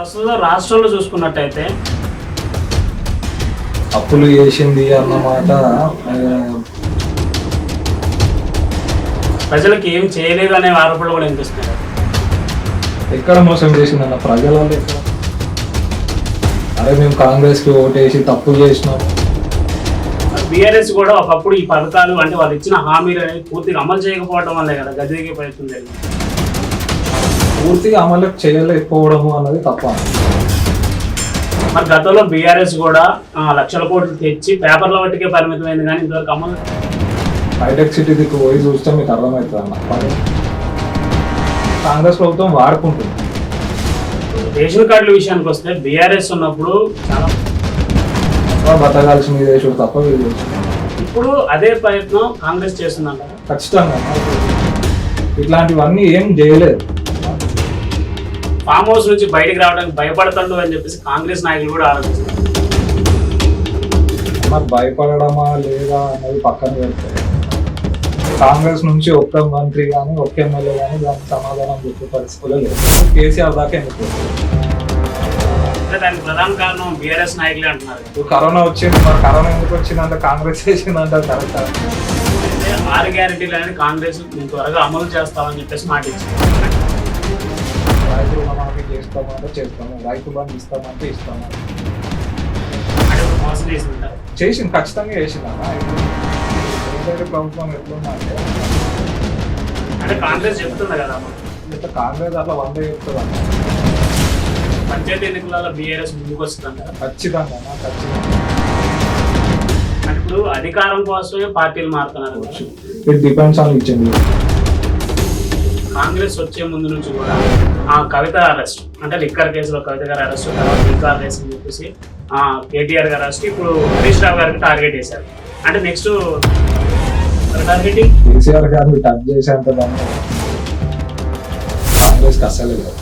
ప్రస్తుతం రాష్ట్రంలో చూసుకున్నట్టయితే అప్పులు చేసింది అన్నమాట ప్రజలకు ఏం చేయలేదు అనే ఆరోపణలు కూడా వినిపిస్తున్నాయి. ఎక్కడ మోసం చేసిందన్న ప్రజలలో ఎక్కడ? అరే మేము కాంగ్రెస్కి ఓటేసి తప్పులు చేసినాం బీఆర్ఎస్ కూడా ఒకప్పుడు ఈ పథకాలు అంటే వాళ్ళు ఇచ్చిన హామీలు అనేవి పూర్తిగా అమలు చేయకపోవడం వల్లే కదా గదిగే ప్రయత్నం జరిగింది. పూర్తిగా అమలు చేయలేకపోవడము అన్నది తప్ప మరి గతంలో బీఆర్ఎస్ కూడా లక్షల కోట్లు తెచ్చి పేపర్ల బట్టికే పరిమితమైంది కానీ ఇంతవరకు అమలు హైటెక్ సిటీ దిక్కు పోయి చూస్తే మీకు అర్థమవుతుంది అన్న. కాంగ్రెస్ ప్రభుత్వం వాడుకుంటుంది. రేషన్ కార్డుల విషయానికి వస్తే బీఆర్ఎస్ ఉన్నప్పుడు చాలా మీద వేసుడు తప్ప. ఇప్పుడు అదే ప్రయత్నం కాంగ్రెస్ చేస్తుందంట ఖచ్చితంగా. ఇట్లాంటివన్నీ ఏం చేయలేదు. ఫామ్ హౌస్ నుంచి బయటికి రావడానికి భయపడతాడు అని చెప్పేసి కాంగ్రెస్ నాయకులు కూడా ఆరోపిస్తున్నారు. మరి భయపడడమా లేదా అన్నది పక్కన పెడితే. కాంగ్రెస్ నుంచి ఒక్క మంత్రి కానీ ఒక్క ఎమ్మెల్యే కానీ దానికి సమాధానం చెప్పే పరిస్థితుల్లో లేదు. కేసీఆర్ దాకా ఎందుకు? దానికి ప్రధాన కారణం బీఆర్ఎస్ నాయకులే అంటున్నారు. ఇప్పుడు కరోనా వచ్చింది మరి కరోనా ఎందుకు వచ్చిందంటే కాంగ్రెస్ చేసిందంటే కరెక్ట్? ఆరు గ్యారెంటీలు అనేది కాంగ్రెస్ త్వరగా అమలు చేస్తామని చెప్పేసి మాట ఇచ్చింది. చేస్తామంటే చేస్తాము రైతు బంధు ఇస్తామంటే ఇస్తాము. చేసింది ఖచ్చితంగా చేసింది ప్రభుత్వం ఎట్లుందంటే అంటే కాంగ్రెస్ చెప్తుంది కదా ఇంత కాంగ్రెస్ అట్లా వంద చెప్తుంది అన్న. పంచాయతీ ఎన్నికలలో బీఆర్ఎస్ ముందుకు వస్తుందంటారు ఖచ్చితంగా ఖచ్చితంగా. ఇప్పుడు అధికారం కోసమే పార్టీలు మారుతున్నారు. ఇట్ డిపెండ్స్ ఆన్ ఇచ్చింది. కాంగ్రెస్ వచ్చే ముందు నుంచి కూడా ఆ కవిత అరెస్ట్ అంటే లిక్కర్ కేసులో కవిత గారు అరెస్ట్ తర్వాత లిక్కర్ అరెస్ట్ అని చెప్పేసి ఆ కేటీఆర్ గారు అరెస్ట్ ఇప్పుడు హరీష్ రావు గారికి టార్గెట్ చేశారు. అంటే నెక్స్ట్ టార్గెటింగ్ కేసీఆర్ గారిని టచ్ చేసేంత కాంగ్రెస్కి అస్సలే లేదు.